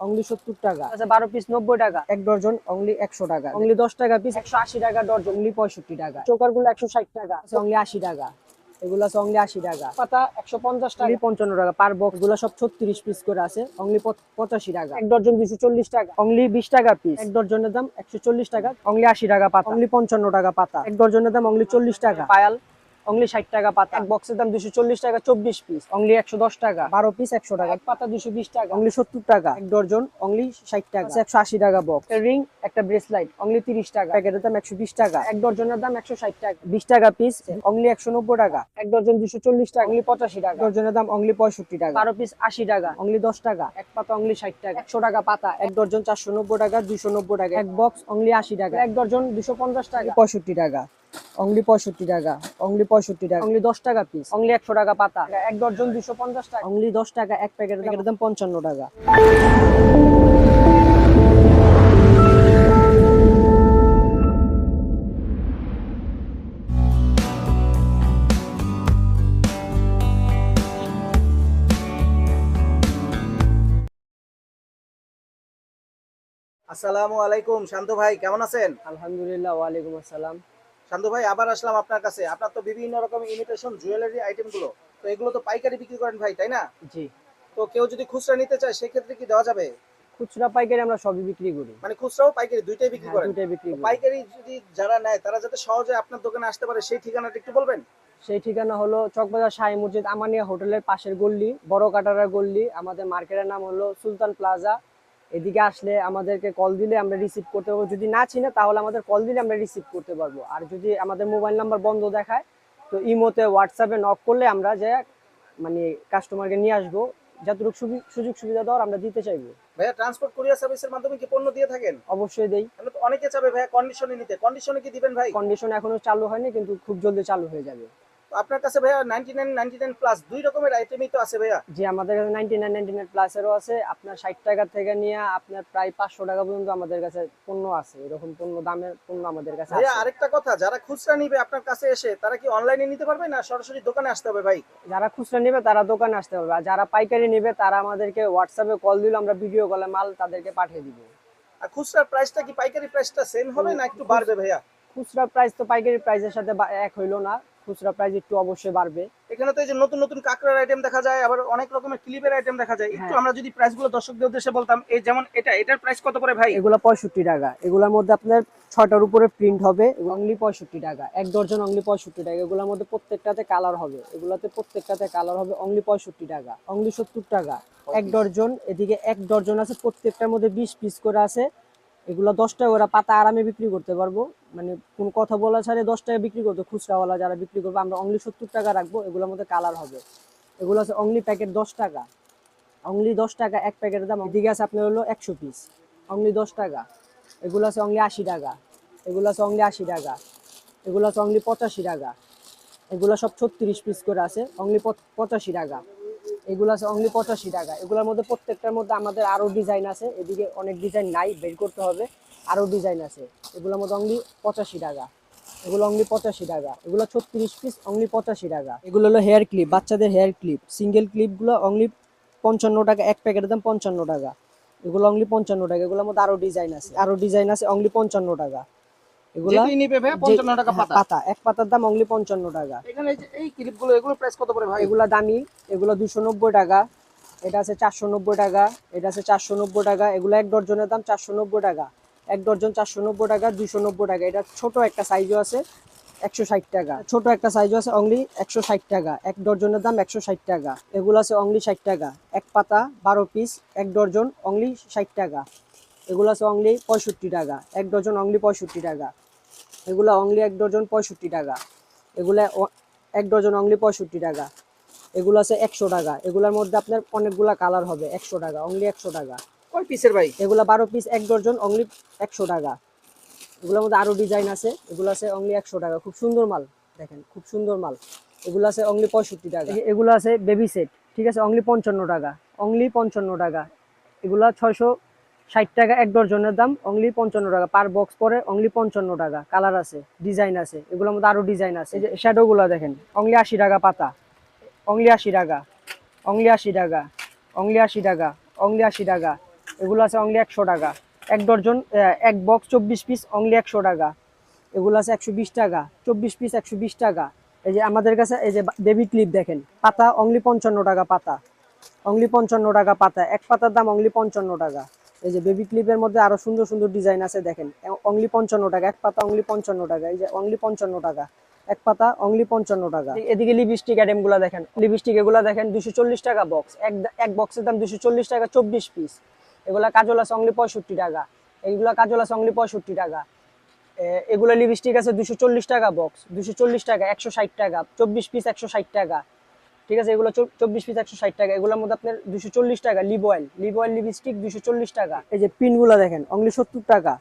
Only সত্তর টাকা। আচ্ছা বারো পিস নব্বই টাকা। এক ডজন অনলি একশো টাকা। অনলি দশ টাকা পিস একশো আশি টাকা ডর্জন অনলি পঁয়ষট্টি টাকা। চোকারগুলো একশো ষাট টাকা। অনলি আশি টাকা। এগুলো আছে অনলি আশি টাকা। পাতা একশো পঞ্চাশ টাকা। অনলি পঞ্চান্ন টাকা পার বক্সগুলো সব ছত্রিশ পিস করে আছে। অনলি টাকা। এক দুশো চল্লিশ টাকা। অনলি বিশ টাকা পিস এক ডজনের দাম একশো চল্লিশ টাকা। অনলি আশি টাকা পাতা। অনলি পঞ্চান্ন টাকা পাতা। এক ডজনের দাম অনলি চল্লিশ টাকা। পায়াল। অনলি ষাট টাকা পাতা। এক বক্সের দাম দুশো চল্লিশ টাকা চব্বিশ পিস অনলি একশো দশ টাকা। বারো পিস একশো টাকা। এক পাতা দুশো বিশ টাকা। অনলি সত্তর টাকা। এক ডজন অনলি ষাট টাকা। একশো আশি টাকা বক্স রিং একটা ব্রেসলাইট অনলি তিরিশ টাকা। প্যাকেটের দাম একশো বিশ টাকা। এক ডর্জনের দাম একশো ষাট টাকা। বিশ টাকা পিস অনলি একশো নব্বই টাকা। এক ডর্জন দুশো চল্লিশ টাকা অনলি পঁচাশি টাকা। ডজনের দাম অনলি পঁয়ষট্টি টাকা। বারো পিস আশি টাকা। অনলি দশ টাকা। এক পাতা অনলি ষাট টাকা। একশো টাকা পাতা। এক ডজন চারশো নব্বই টাকা দুশো নব্বই টাকা। এক বক্স অনলি আশি টাকা। এক ডর্জন দুশো পঞ্চাশ টাকা। পঁয়ষট্টি টাকা। অনলি পঁয়ষট্টি টাকা অনলি পঁয়ষট্টি টাকা অনলি দশ টাকা পিস অনলি একশো টাকা পাতা। এক ডর্জন দুশো পঞ্চাশ টাকা। অনলি দশ টাকা এক প্যাকেটের দাম পঞ্চান্ন টাকা। আসসালামু আলাইকুম শান্ত ভাই কেমন আছেন? আলহামদুলিল্লাহ ওয়ালাইকুম আসসালাম। শান্ত ভাই আবার আসলাম আপনার কাছে। আপনার তো বিভিন্ন রকম ইমিটেশন জুয়েলারি আইটেমগুলো। তো এগুলো তো পাইকারি বিক্রি করেন ভাই তাই না? জি। তো কেউ যদি খুচরা নিতে চায় সেক্ষেত্রে কি দেওয়া যাবে? খুচরা পাইকারি আমরা সবই বিক্রি করি। মানে খুচরাও পাইকারি দুইটাই বিক্রি হ্যাঁ, করেন? দুইটাই বিক্রি করি। পাইকারি যদি যারা নেয় তারা যাতে সহজে আপনার দোকানে আসতে পারে সেই ঠিকানাটা একটু বলবেন? সেই ঠিকানা হলো চকবাজার শাহী মসজিদ আমানিয়া হোটেলের পাশের গল্লি বড় কাটারা গল্লি। আমাদের মার্কেটের নাম হলো সুলতান প্লাজা। এদিকে আসলে আমাদেরকে কল দিলে আমরা রিসিভ করতে পারব। যদি না চিনে তাহলে আমাদের কল দিলে আমরা রিসিভ করতে পারব। আর যদি আমাদের মোবাইল নাম্বার বন্ধ দেখায় তো ইমোতে হোয়াটসঅ্যাপে নক করলে আমরা যে মানে কাস্টমারকে নিয়ে আসব যতটুকু সুযোগ সুবিধা দেওয়ার আমরা দিতে চাইব। ভাইয়া ট্রান্সপোর্ট কুরিয়ার সার্ভিসের মাধ্যমে কি পণ্য দিয়ে থাকেন? অবশ্যই দেই। অনেকে চাবে ভাইয়া কন্ডিশনে নিতে। কন্ডিশনে কি দিবেন ভাই? কন্ডিশন এখনও চালু হয়নি কিন্তু খুব জলদি চালু হয়ে যাবে। আপনার কাছে ভাইয়া প্লাস দুই রকমের আইটেমই তো আছে ভাইয়া। যে আমাদের কাছে নাইনটি নাইন আছে। আপনার ষাট টাকা থেকে নিয়ে আপনার প্রায় পাঁচশো টাকা পর্যন্ত আমাদের কাছে পণ্য আছে। এরকম পণ্য দামের পণ্য আমাদের কাছে ভাইয়া আরেকটা কথা যারা খুচরা নিবে আপনার কাছে এসে তারা কি অনলাইনে নিতে পারবে না সরাসরি দোকানে আসতে হবে ভাই? যারা খুচরা নেবে তারা দোকানে আসতে পারবে। আর যারা পাইকারি নেবে তারা আমাদেরকে হোয়াটসঅ্যাপে কল দিলে আমরা ভিডিও কলে মাল তাদেরকে পাঠিয়ে দিব। আর খুচরার প্রাইসটা কি পাইকারি প্রাইসটা সেম হবে না একটু বাড়বে ভাইয়া? খুচরা প্রাইস তো পাইকারি প্রাইসের সাথে এক হইল না। খুচরা প্রাইস একটু অবশ্যই বাড়বে। এখানে তো এই যে নতুন নতুন কাঁকড়ার আইটেম দেখা যায় আবার অনেক রকমের ক্লিপের আইটেম দেখা যায়। একটু হ্যাঁ। আমরা যদি প্রাইসগুলো দর্শকদের উদ্দেশ্যে বলতাম এই যেমন এটা এটার প্রাইস কত করে ভাই? এগুলো পঁয়ষট্টি টাকা। এগুলোর মধ্যে আপনার ছটার উপরে প্রিন্ট হবে অনলি পঁয়ষট্টি টাকা। এক ডজন অনলি পঁয়ষট্টি টাকা। এগুলোর মধ্যে প্রত্যেকটাতে কালার হবে। এগুলোতে প্রত্যেকটাতে কালার হবে অনলি পঁয়ষট্টি টাকা অনলি সত্তর টাকা। এক ডজন এদিকে এক ডজন আছে প্রত্যেকটার মধ্যে বিশ পিস করে আছে। এগুলো দশ টাকা করে পাতা আরামে বিক্রি করতে পারব। মানে কোনো কথা বলা ছাড়ে দশ টাকা বিক্রি করতে খুচরাওয়ালা যারা বিক্রি করব, আমরা অনলি সত্তর টাকা রাখব, এগুলোর মধ্যে কালার হবে। এগুলো আছে অনলি প্যাকেট দশ টাকা। অনলি দশ টাকা এক প্যাকেটের দাম, এদিকে আছে আপনার হলো একশো পিস অনলি দশ টাকা। এগুলো আছে অনলি আশি টাকা। এগুলো আছে অনলি আশি টাকা। এগুলো আছে অনলি পঁচাশি টাকা। এগুলো সব ছত্রিশ পিস করে আছে অনলি পঁচাশি টাকা। এগুলো আছে অনলি পঁচাশি টাকা। এগুলোর মধ্যে প্রত্যেকটার মধ্যে আমাদের আরও ডিজাইন আছে। এদিকে অনেক ডিজাইন নাই, বের করতে হবে। আরও ডিজাইন আছে। এগুলোর মধ্যে অনলি পঁচাশি টাকা। এগুলো অনলি পঁচাশি টাকা। এগুলো ছত্রিশ পিস অনলি পঁচাশি টাকা। এগুলো হলো হেয়ার ক্লিপ বাচ্চাদের হেয়ার ক্লিপ সিঙ্গেল ক্লিপগুলো অনলি পঞ্চান্ন টাকা, এক প্যাকেটের দাম পঞ্চান্ন টাকা। এগুলো অনলি পঞ্চান্ন টাকা। এগুলোর মধ্যে আরও ডিজাইন আছে। আরও ডিজাইন আছে অনলি পঞ্চান্ন টাকা। এগুলো টাকা পাতা। পাতা। এক পাতার দাম অনলি পঞ্চান্ন টাকা। এখানে এই যে এই ক্লিপগুলো এগুলো প্রাইস কত করে ভাই? এগুলা দামি এগুলো দুশো নব্বই টাকা। এটা আছে চারশো নব্বই টাকা এটা আছে চারশো নব্বই টাকা। এগুলো এক ডজনের দাম চারশো নব্বই টাকা। এক ডজন চারশো নব্বই টাকা দুশো নব্বই টাকা। এটা ছোট একটা সাইজও আছে একশো ষাট টাকা। ছোট একটা সাইজও আছে অনলি একশো ষাট টাকা। এক ডজনের দাম একশো ষাট টাকা। এগুলো আছে অনলি ষাট টাকা। এক পাতা বারো পিস এক ডজন অনলি ষাট টাকা। এগুলো আছে অনলি পঁয়ষট্টি টাকা। এক ডজন অনলি পঁয়ষট্টি টাকা। এগুলো অনলি এক ডজন পঁয়ষট্টি টাকা। এগুলা এক ডজন অনলি পঁয়ষট্টি টাকা। এগুলো আছে একশো টাকা। এগুলোর মধ্যে আপনার অনেকগুলা কালার হবে একশো টাকা অনলি একশো টাকা। কয় পিসের ভাই? এগুলো বারো পিস এক ডজন অনলি একশো টাকা। এগুলোর মধ্যে আরও ডিজাইন আছে। এগুলো আছে অনলি একশো টাকা। খুব সুন্দর মাল দেখেন খুব সুন্দর মাল। এগুলো আছে অনলি পঁয়ষট্টি টাকা। এগুলো আছে বেবি সেট ঠিক আছে? অনলি পঞ্চান্ন টাকা অনলি পঞ্চান্ন টাকা। এগুলো ছয়শো ষাট টাকা এক ডজনের দাম অনলি পঞ্চান্ন টাকা। পার বক্স পরে অনলি পঞ্চান্ন টাকা। কালার আছে ডিজাইন আছে এগুলোর মধ্যে আরও ডিজাইন আছে। এই যে শ্যাডোগুলো দেখেন অনলি আশি টাকা পাতা অনলি আশি টাকা অনলি আশি টাকা অনলি আশি টাকা অনলি আশি টাকা এগুলো আছে অনলি একশো টাকা। এক ডর্জন আহ, এক বক্স চব্বিশ পিস অনলি একশো টাকা। এগুলো আছে একশো বিশ টাকা চব্বিশ পিস একশো বিশ টাকা। এই যে আমাদের কাছে এই যে বেবি ক্লিপ দেখেন পাতা অনলি পঞ্চান্ন টাকা পাতা অনলি পঞ্চান্ন টাকা পাতা এক পাতার দাম অনলি পঞ্চান্ন টাকা। এই যে বেবি ক্লিপের মধ্যে আরও সুন্দর সুন্দর ডিজাইন আছে, দেখেন। অনলি পঞ্চান্ন টাকা, এক পাতা অনলি পঞ্চান্ন টাকা। এই যে অনলি পঞ্চান্ন টাকা, এক পাতা অনলি পঞ্চান্ন টাকা। এদিকে লিপস্টিক আইটেমগুলা দেখেন। লিপস্টিক এগুলা দেখেন দুশো চল্লিশ টাকা বক্স এক বক্সের দাম দুশো চল্লিশ টাকা, চব্বিশ পিস এগুলা কাজল আছে অনলি পঁয়ষট্টি টাকা। এইগুলা কাজল আছে অনলি পঁয়ষট্টি টাকা। এগুলা লিপস্টিক আছে দুশো চল্লিশ টাকা বক্স দুশো চল্লিশ টাকা, একশো ষাট টাকা। চব্বিশ পিস একশো ষাট টাকা। ঠিক আছে? এগুলো চব্বিশ পিস একশো ষাট টাকা। এগুলোর মধ্যে আপনার দুশো চল্লিশ টাকা lip oil lip oil lipstick দুশো চল্লিশ টাকা। এই যে পিনগুলো দেখেন অনলি সত্তর টাকা।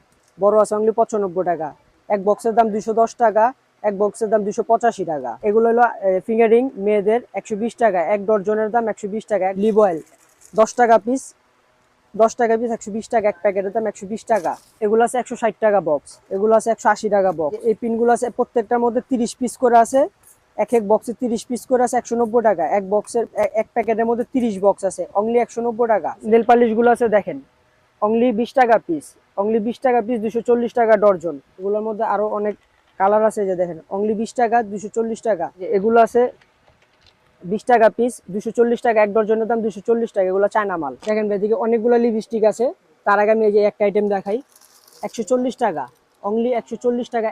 বড় আছে অনলি পঁচানব্বই টাকা। এক বক্সের দাম দুশো দশ টাকা, এক বক্সের দাম দুশো পঁচাশি টাকা। এগুলো হলো ফিঙ্গারিং মেয়েদের একশো বিশ টাকা। এক ডজনের দাম একশো বিশ টাকা। লিভ অয়েল দশ টাকা পিস দশ টাকা পিস একশো বিশ টাকা। এক প্যাকেটের দাম একশো বিশ টাকা। এগুলো আছে একশো ষাট টাকা বক্স এগুলো আছে একশো আশি টাকা বক্স এই পিনগুলো আছে, প্রত্যেকটার মধ্যে তিরিশ পিস করে আছে। এক এক বক্সে তিরিশ পিস করে আছে একশো নব্বই টাকা। এক বক্সের এক প্যাকেটের মধ্যে তিরিশ বক্স আছে। অনলি একশো নব্বই টাকা। নেল পালিশগুলো আছে দেখেন। অনলি বিশ টাকা পিস অনলি বিশ টাকা পিস দুশো চল্লিশ টাকা ডর্জন। এগুলোর মধ্যে আরও অনেক কালার আছে যে দেখেন। অনলি বিশ টাকা, দুশো চল্লিশ টাকা। এগুলো আছে বিশ টাকা পিস দুশো চল্লিশ টাকা, এক ডজনের দাম দুশো চল্লিশ টাকা। এগুলো চায়না মাল। দেখেন এদিকে অনেকগুলো লিপস্টিক আছে। তার আগে আমি এই যে একটা আইটেম দেখাই। একশো চল্লিশ টাকা। অনলি একশো চল্লিশ টাকা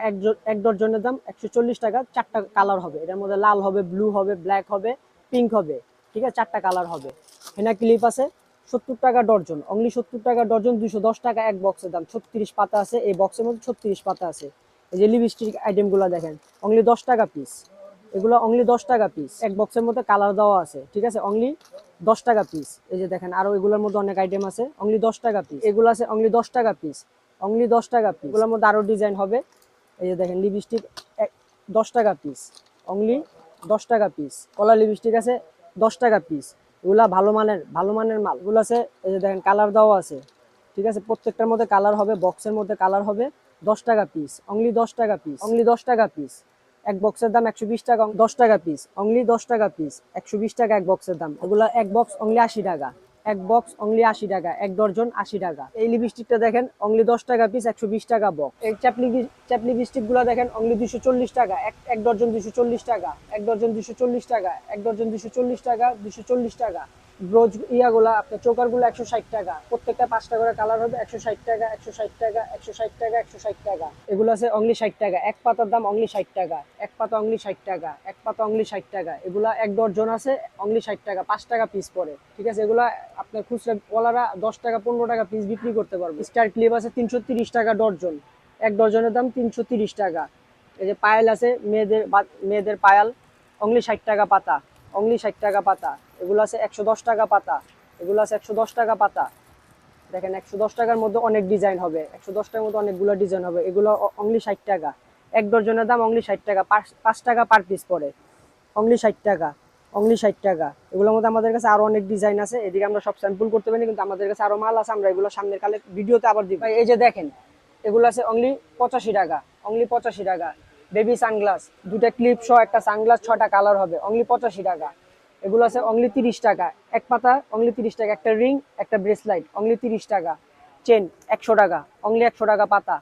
এক ডজনের দাম, একশো চল্লিশ টাকা চারটা কালার হবে। এটার মধ্যে লাল হবে ব্লু হবে ব্ল্যাক হবে পিঙ্ক হবে। ঠিক আছে? চারটা কালার হবে। হেনা ক্লিপ আছে, সত্তর টাকা ডর্জন। অনলি সত্তর টাকা ডর্জন দুশো দশ টাকা এক বক্সের দাম। ছত্রিশ পাতা আছে, এই বক্সের মধ্যে ছত্রিশ পাতা আছে। এই যে লিপস্টিক আইটেমগুলো দেখেন অনলি দশ টাকা পিস এগুলো অনলি দশ টাকা পিস এক বক্সের মধ্যে কালার দেওয়া আছে। ঠিক আছে? অনলি দশ টাকা পিস এই যে দেখেন আরও এগুলোর মধ্যে অনেক আইটেম আছে। অনলি দশ টাকা পিস এগুলো আছে অনলি দশ টাকা পিস অনলি দশ টাকা পিস এগুলোর মধ্যে আরও ডিজাইন হবে। এই যে দেখেন লিপস্টিক দশ টাকা পিস অনলি দশ টাকা পিস কলা লিপস্টিক আছে, দশ টাকা পিস এগুলা ভালো মানের ভালো মানের মাল। এগুলো আছে, এই যে দেখেন কালার দেওয়া আছে। ঠিক আছে, প্রত্যেকটার মধ্যে কালার হবে বক্সের মধ্যে কালার হবে, দশ টাকা পিস অনলি দশ টাকা পিস অনলি দশ টাকা পিস এক বক্সের দাম একশো বিশ টাকা, দশ টাকা পিস অনলি দশ টাকা পিস একশো বিশ টাকা এক বক্সের দাম। এগুলো এক বক্স অনলি আশি টাকা। এক বক্স অনলি আশি টাকা, এক ডর্জন আশি টাকা। এই লিপস্টিকটা দেখেন অংলি দশ টাকা পিস একশো বিশ টাকা বক্স এই চ্যাপলি চ্যাপ লিপস্টিকগুলা দেখেন অংলি দুশো চল্লিশ টাকা, এক ডর্জন দুশো চল্লিশ টাকা, এক ডর্জন দুশো চল্লিশ টাকা, এক ডর্জন দুশো চল্লিশ টাকা দুশো চল্লিশ টাকা। ব্রোজ ইয়াগুলা, আপনার চোকারগুলো একশো ষাট টাকা, প্রত্যেকটা পাঁচটা করে কালার হবে একশো ষাট টাকা, একশো ষাট টাকা, একশো ষাট টাকা, একশো ষাট টাকা। এগুলো আছে অনলি ষাট টাকা। এক পাতার দাম অনলি ষাট টাকা। এক পাতা অনলি ষাট টাকা। এক পাতা অনলি ষাট টাকা। এগুলা এক ডর্জন আছে অনলি ষাট টাকা, পাঁচ টাকা পিস পড়ে ঠিক আছে? এগুলা আপনার খুচরা ওলারা দশ টাকা, পনেরো টাকা পিস বিক্রি করতে পারবে। স্টার ক্লিপ আছে তিনশো তিরিশ টাকা ডর্জন এক ডর্জনের দাম তিনশো তিরিশ টাকা। এই যে পায়েল আছে, মেয়েদের মেয়েদের পায়াল অনলি ষাট টাকা পাতা অনলি ষাট টাকা পাতা। এগুলো আছে একশো দশ টাকা পাতা। এগুলো আছে একশো দশ টাকা পাতা। দেখেন, একশো দশ টাকার মধ্যে অনেক ডিজাইন হবে। একশো দশ টাকার মধ্যে অনেকগুলো ডিজাইন হবে। এগুলো অনলি ষাট টাকা। এক ডজনের দাম অনলি ষাট টাকা। পাঁচ টাকা পার পিস পড়ে। অনলি ষাট টাকা। অনলি ষাট টাকা। এগুলোর মধ্যে আমাদের কাছে আরও অনেক ডিজাইন আছে। এদিকে আমরা সব স্যাম্পল করতে পারি কিন্তু আমাদের কাছে আরও মাল আছে। আমরা এগুলো সামনের কালে ভিডিওতে আবার দিব। এই যে দেখেন, এগুলো আছে অনলি পঁচাশি টাকা। অনলি পঁচাশি টাকা। বেবি সানগ্লাস দুটা ক্লিপ সহ একটা সানগ্লাস ছটা কালার হবে। অনলি পঁচাশি টাকা। এগুলো আছে অনলি তিরিশ টাকা। এক পাতা অনলি তিরিশ টাকা। একটা রিং একটা ব্রেসলাইট অনলি তিরিশ টাকা। চেন একশো টাকা। অনলি একশো টাকা পাতা।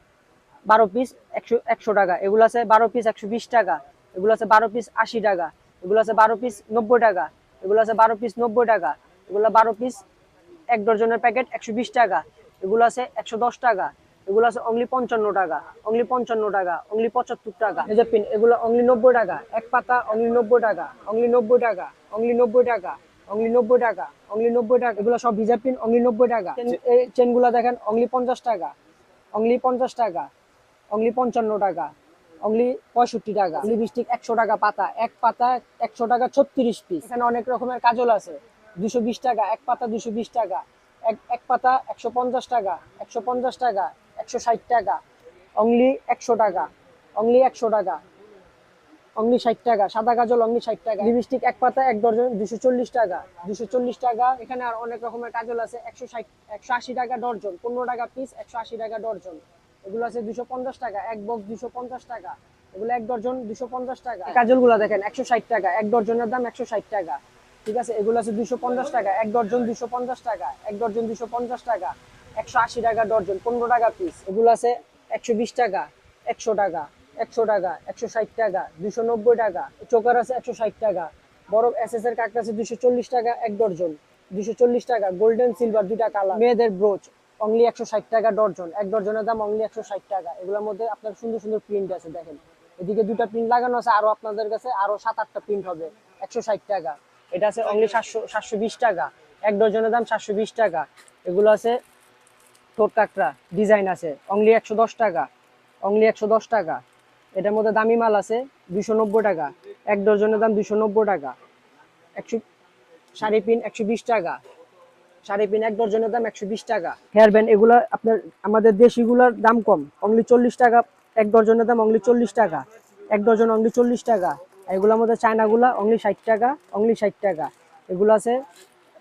বারো পিস একশো একশো টাকা। এগুলো আছে বারো পিস একশো বিশ টাকা। এগুলো আছে বারো পিস আশি টাকা। এগুলো আছে বারো পিস নব্বই টাকা। এগুলো আছে বারো পিস নব্বই টাকা। এগুলো বারো পিস এক ডজনের প্যাকেট একশো বিশ টাকা। এগুলো আছে একশো দশ টাকা। এগুলো আছে অনলি পঞ্চান্ন টাকা অনলি পঞ্চান্ন টাকা অনলি পঁচাত্তর টাকা। এই যে পিন এগুলো অনলি নব্বই টাকা এক পাতা অনলি নব্বই টাকা অনলি নব্বই টাকা অনলি নব্বই টাকা অনলি নব্বই টাকা অনলি নব্বই টাকা এগুলো সব ভিজা পিন অনলি নব্বই টাকা। এই চেনগুলো দেখেন অনলি পঞ্চাশ টাকা অনলি পঞ্চাশ টাকা অনলি পঞ্চান্ন টাকা অনলি পঁয়ষট্টি টাকা। লিপস্টিক একশো টাকা পাতা এক পাতা একশো টাকা ছত্রিশ পিস এখানে অনেক রকমের কাজল আছে দুশো বিশ টাকা এক পাতা দুশো বিশ টাকা এক এক পাতা একশো পঞ্চাশ টাকা একশো পঞ্চাশ টাকা একশো ষাট টাকা অনলি একশো টাকা অনলি একশো টাকা অনলি ষাট টাকা, সাদা কাজল অনলি ষাট টাকা, লিপস্টিক এক পাতা এক ডজন দুশো চল্লিশ টাকা, দুশো চল্লিশ টাকা, এখানে আর অনেক রকমের কাজল আছে, একশো ষাট, একশো আশি টাকা ডর্জন পনেরো টাকা পিস একশো আশি টাকা ডর্জন এগুলো আছে দুশো পঞ্চাশ টাকা, এক বক্স দুশো পঞ্চাশ টাকা, এগুলো এক ডর্জন দুশো পঞ্চাশ টাকা। কাজলগুলো দেখেন, একশো ষাট টাকা, এক ডর্জনের দাম একশো ষাট টাকা, ঠিক আছে? এগুলো আছে দুশো পঞ্চাশ টাকা, এক ডর্জন দুশো পঞ্চাশ টাকা, এক ডর্জন দুশো পঞ্চাশ টাকা একশো আশি টাকা ডর্জন, পনেরো টাকা পিস এগুলো আছে একশো বিশ টাকা, একশো টাকা একশো টাকা, একশো ষাট টাকা, দুশো নব্বই টাকা। চোকার আছে একশো ষাট টাকা। বড় এস এস এর কাঠটা আছে দুশো চল্লিশ টাকা, এক ডর্জন। দুশো চল্লিশ টাকা, গোল্ডেন সিলভার দুইটা কালার। মেয়েদের ব্রোচ অনলি একশো ষাট টাকা ডর্জন। এক ডর্জনের দাম অনলি একশো ষাট টাকা। এগুলোর মধ্যে আপনার সুন্দর সুন্দর প্রিন্ট আছে, দেখেন। এদিকে দুটা প্রিন্ট লাগানো আছে, আরও আপনাদের কাছে আরও সাত আটটা প্রিন্ট হবে, একশো ষাট টাকা। এটা আছে অনলি সাতশো সাতশো বিশ টাকা। এক ডজনের দাম সাতশো বিশ টাকা। এগুলো আছে ঠোঁট কাকড়া ডিজাইন আছে। অনলি একশো দশ টাকা। অনলি একশো দশ টাকা। এটার মধ্যে দামি মাল আছে দুশো নব্বই টাকা। এক ডজনের দাম দুশো নব্বই টাকা। একশো শাড়ি পিন একশো বিশ টাকা। শাড়ি পিন এক ডজনের দাম একশো বিশ টাকা। হেয়ার ব্যান্ড এগুলো আপনার, আমাদের দেশিগুলোর দাম কম। অনলি চল্লিশ টাকা, এক ডজনের দাম অনলি চল্লিশ টাকা। এক ডজন অনলি চল্লিশ টাকা। এগুলোর মধ্যে চায়নাগুলা অনলি ষাট টাকা অনলি ষাট টাকা। এগুলো আছে,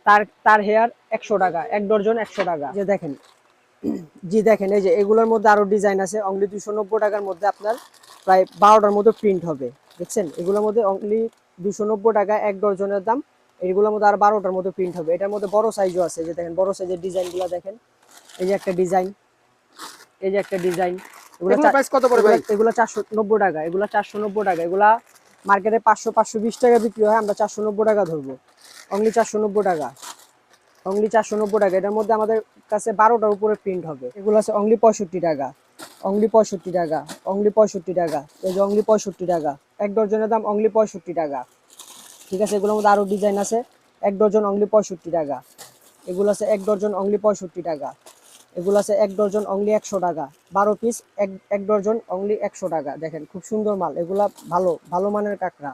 তার তার হেয়ার একশো টাকা, এক ডজন একশো টাকা। যে দেখেন জি দেখেন এই যে এগুলোর মধ্যে আরও ডিজাইন আছে। অনলি দুশো নব্বই টাকার মধ্যে আপনার প্রায় বারোটার মতো প্রিন্ট হবে। দেখছেন? এগুলোর মধ্যে অনলি দুশো নব্বই টাকা এক ডজনের দাম। এগুলোর মধ্যে আর বারোটার মতো প্রিন্ট হবে। এটার মধ্যে বড় সাইজও আছে। যে দেখেন বড় সাইজের ডিজাইনগুলো দেখেন। এই যে একটা ডিজাইন এই যে একটা ডিজাইন এগুলা চারশো নব্বই টাকা। এগুলা চারশো নব্বই টাকা। এগুলা মার্কেটে পাঁচশো পাঁচশো বিশ টাকা বিক্রি হয়। আমরা চারশো নব্বই টাকা ধরবো। অনলি চারশো নব্বই টাকা। অনলি চারশো নব্বই টাকা। এটার মধ্যে আমাদের কাছে বারোটার উপরে প্রিন্ট হবে। এগুলো আছে অনলি পঁয়ষট্টি টাকা। অনলি পঁয়ষট্টি টাকা। অনলি পঁয়ষট্টি টাকা। এই যে অনলি পঁয়ষট্টি টাকা। এক ডজনের দাম অনলি পঁয়ষট্টি টাকা। ঠিক আছে, এগুলোর মধ্যে আরও ডিজাইন আছে। এক ডজন অনলি পঁয়ষট্টি টাকা। এগুলো আছে এক ডজন অনলি পঁয়ষট্টি টাকা। এগুলো আছে এক ডজন অনলি একশো টাকা। বারো পিস এক এক ডজন অনলি একশো টাকা। দেখেন, খুব সুন্দর মাল। এগুলা ভালো ভালো মানের কাঁকড়া।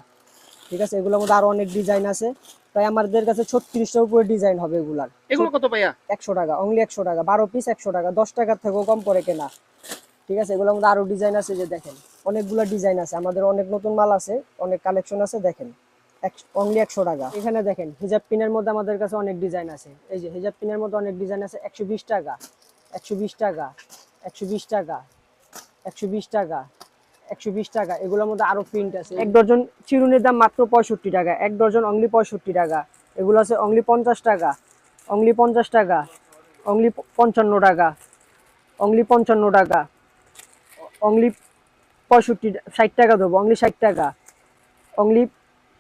ঠিক আছে, এগুলোর মধ্যে আরও অনেক ডিজাইন আছে। তাই আমাদের কাছে ছত্রিশটার উপরে ডিজাইন হবে এগুলার। এগুলো কত ভাইয়া? একশো টাকা অনলি একশো টাকা। বারো পিস একশো টাকা দশ টাকার থেকেও কম পরে কেনা। ঠিক আছে? এগুলোর মধ্যে আরও ডিজাইন আছে যে দেখেন অনেকগুলো ডিজাইন আছে। আমাদের অনেক নতুন মাল আছে অনেক কালেকশন আছে দেখেন। অনলি একশো টাকা। এখানে দেখেন হিজাব পিনের মধ্যে আমাদের কাছে অনেক ডিজাইন আছে। এই যে হিজাব পিনের মধ্যে অনেক ডিজাইন আছে একশো বিশ টাকা একশো বিশ টাকা একশো বিশ টাকা একশো বিশ টাকা একশো বিশ টাকা। এগুলোর মধ্যে আরও প্রিন্ট আছে। এক ডজন চিরুনির দাম মাত্র পঁয়ষট্টি টাকা এক ডজন অনলি পঁয়ষট্টি টাকা। এগুলো আছে অনলি পঞ্চাশ টাকা অনলি পঞ্চাশ টাকা অনলি পঞ্চান্ন টাকা অনলি পঞ্চান্ন টাকা অনলি পঁয়ষট্টি ষাট টাকা দেবো অনলি ষাট টাকা অনলি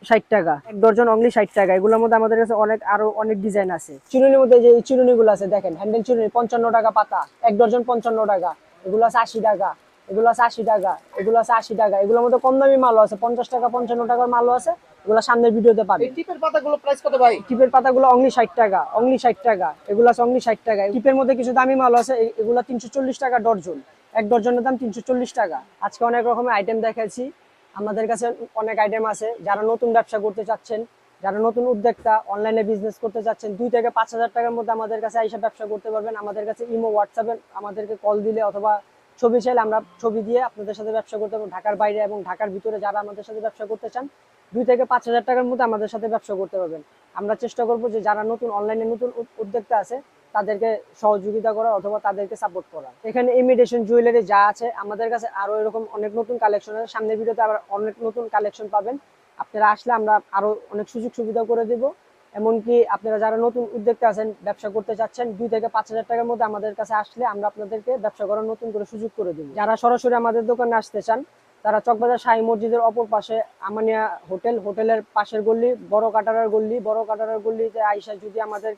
ষাট টাকা এক ডজন অনলি ষাট টাকা। এগুলোর মধ্যে আমাদের কাছে অনেক আরও অনেক ডিজাইন আছে। চিরুনির মধ্যে যে চিরুনিগুলো আছে দেখেন হ্যান্ডেল চিরুনি পঞ্চান্ন টাকা পাতা এক ডজন পঞ্চান্ন টাকা এগুলো আছে আশি টাকা। এগুলো আছে আশি টাকা এগুলো আছে আশি টাকা এগুলোর মধ্যে কম দামি মালও আছে পঞ্চাশ টাকা পঞ্চান্ন টাকার মালও আছে এগুলো সামনের ভিডিওতে পাবে টিপের পাতাগুলো প্রাইস কত ভাই? টিপের পাতাগুলো অনলি ষাট টাকা অনলি ষাট টাকা এগুলো আছে অনলি ষাট টাকা। টিপের মধ্যে কিছু দামি মাল আছে এগুলো তিনশো চল্লিশ টাকা ডর্জন এক ডর্জনের দাম তিনশো চল্লিশ টাকা। আজকে অনেক রকমের আইটেম দেখাচ্ছি আমাদের কাছে অনেক আইটেম আছে যারা নতুন ব্যবসা করতে চাচ্ছেন যারা নতুন উদ্যোক্তা অনলাইনে বিজনেস করতে চাচ্ছেন দুই থেকে পাঁচ হাজার টাকার মধ্যে আমাদের কাছে এইসব ব্যবসা করতে পারবেন আমাদের কাছে ইমো হোয়াটসঅ্যাপে আমাদেরকে কল দিলে অথবা ছবি চাইলে আমরা ছবি দিয়ে আপনাদের সাথে ব্যবসা করতে পারব। ঢাকার বাইরে এবং ঢাকার ভিতরে যারা আমাদের সাথে ব্যবসা করতে চান, দুই থেকে পাঁচ হাজার টাকার মধ্যে আমাদের সাথে ব্যবসা করতে পারবেন। আমরা চেষ্টা করব যে যারা নতুন অনলাইনে নতুন উদ্যোক্তা আছে, তাদেরকে সহযোগিতা করা অথবা তাদেরকে সাপোর্ট করা। এখানে ইমিটেশন জুয়েলারি যা আছে, আমাদের কাছে আরও এরকম অনেক নতুন কালেকশন আছে। সামনের ভিডিওতে আবার অনেক নতুন কালেকশন পাবেন। আপনারা আসলে আমরা আরও অনেক সুযোগ সুবিধা করে দেব। এমনকি আপনারা যারা নতুন উদ্যোক্তা আছেন, ব্যবসা করতে চাচ্ছেন, দুই থেকে পাঁচ হাজার টাকার মধ্যে আমাদের কাছে আসলে আমরা আপনাদেরকে ব্যবসা করার নতুন করে সুযোগ করে দেবো। যারা সরাসরি আমাদের দোকানে আসতে চান, তারা চকবাজার শাহী মসজিদের অপর পাশে আমানিয়া হোটেল, হোটেলের পাশের গল্লি বড় কাটারার গল্লি বড় কাটারার গল্লিতে আইসা যদি আমাদের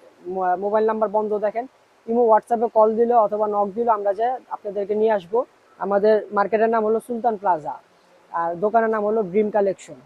মোবাইল নাম্বার বন্ধ দেখেন, ইমো, হোয়াটসঅ্যাপে কল দিলে অথবা নক দিলে, আমরা যে আপনাদেরকে নিয়ে আসব। আমাদের মার্কেটের নাম হলো সুলতান প্লাজা, আর দোকানের নাম হলো ড্রিম কালেকশন।